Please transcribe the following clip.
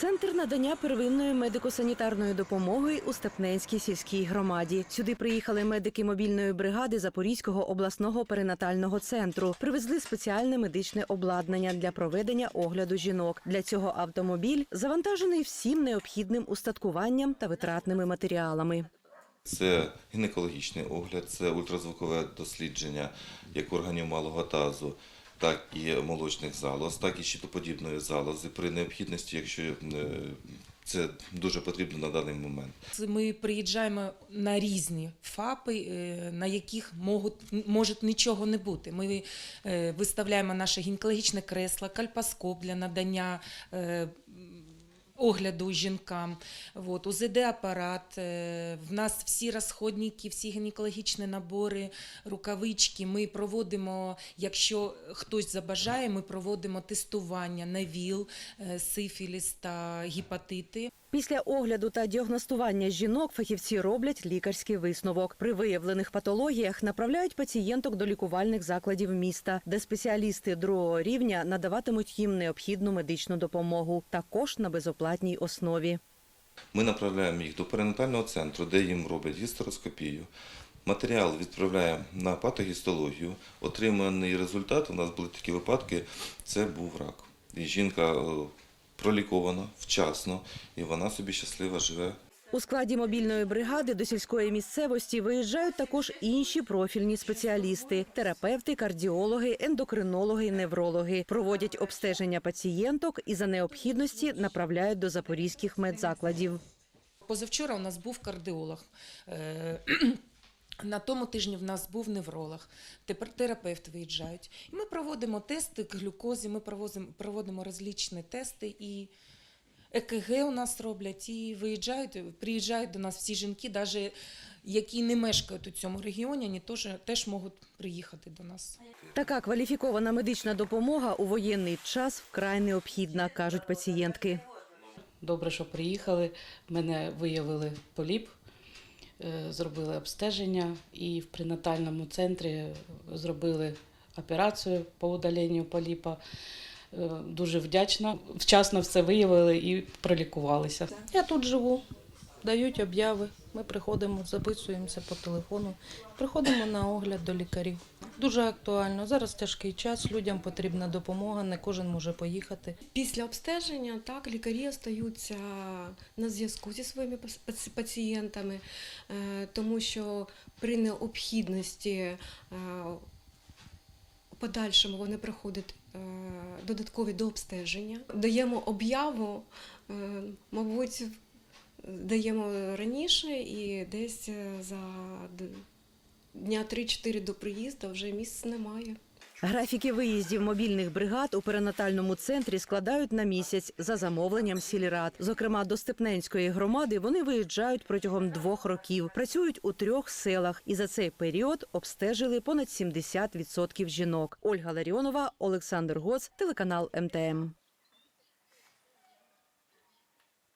Центр надання первинної медико-санітарної допомоги у Степненській сільській громаді. Сюди приїхали медики мобільної бригади Запорізького обласного перинатального центру. Привезли спеціальне медичне обладнання для проведення огляду жінок. Для цього автомобіль завантажений всім необхідним устаткуванням та витратними матеріалами. Це гінекологічний огляд, це ультразвукове дослідження як органів малого тазу, так і молочних залоз, так і щитоподібної залози при необхідності, якщо е, це дуже потрібно на даний момент. Ми приїжджаємо на різні ФАПи, е, на яких можуть, може нічого не бути. Ми е, виставляємо наше гінекологічне кресло, кальпаскоп для надання огляду жінкам. От, УЗД-апарат, е, в нас всі розходники, всі гінекологічні набори, рукавички. Ми проводимо, якщо хтось забажає, ми проводимо тестування на ВІЛ, е, сифіліс та гепатити. Після огляду та діагностування жінок фахівці роблять лікарський висновок. При виявлених патологіях направляють пацієнток до лікувальних закладів міста, де спеціалісти другого рівня надаватимуть їм необхідну медичну допомогу, також на безоплатній основі. Ми направляємо їх до перинатального центру, де їм роблять гістероскопію. Матеріал відправляємо на патогістологію. Отриманий результат, у нас були такі випадки, це був рак. І жінка е, пролікована вчасно, і вона собі щаслива живе У складі мобільної бригади до сільської місцевості виїжджають також інші профільні спеціалісти: терапевти, кардіологи, ендокринологи, неврологи. Проводять обстеження пацієнток і за необхідності направляють до запорізьких медзакладів. Позавчора у нас був кардіолог. Е, На тому тижні в нас був невролог, тепер терапевт виїжджають. Ми проводимо тести глюкози, ми проводимо, проводимо розлічні тести і ЕКГ у нас роблять, і виїжджають, приїжджають до нас всі жінки, навіть які не мешкають у цьому регіоні, вони теж, теж можуть приїхати до нас. Така кваліфікована медична допомога у воєнний час вкрай необхідна, кажуть пацієнтки. Добре, що приїхали. Мене виявили поліп, е, зробили обстеження і в пренатальному центрі зробили операцію по удаленню поліпа. Е, Дуже вдячна. Вчасно все виявили і пролікувалися. Я тут живу, дають обяви. Ми приходимо, записуємося по телефону, приходимо на огляд до лікарів. Дуже актуально. Зараз тяжкий час, людям потрібна допомога, не кожен може поїхати. Після обстеження так лікарі остаються на зв'язку зі своїми пац- пацієнтами, е, тому що при необхідності е, подальшому вони проходять додаткові додаткові дообстеження. Даємо об'яву, е, мабуть, даємо раніше і десь е, за дня 3-4 до приїзду вже місць немає. Графіки виїздів мобільних бригад у перинатальному центрі складають на місяць за замовленням сільрад. Зокрема, до Степненської громади вони виїжджають протягом двох років, працюють у трьох селах і за цей період обстежили понад 70% жінок. Ольга Ларіонова, Олександр Гоц, телеканал МТМ.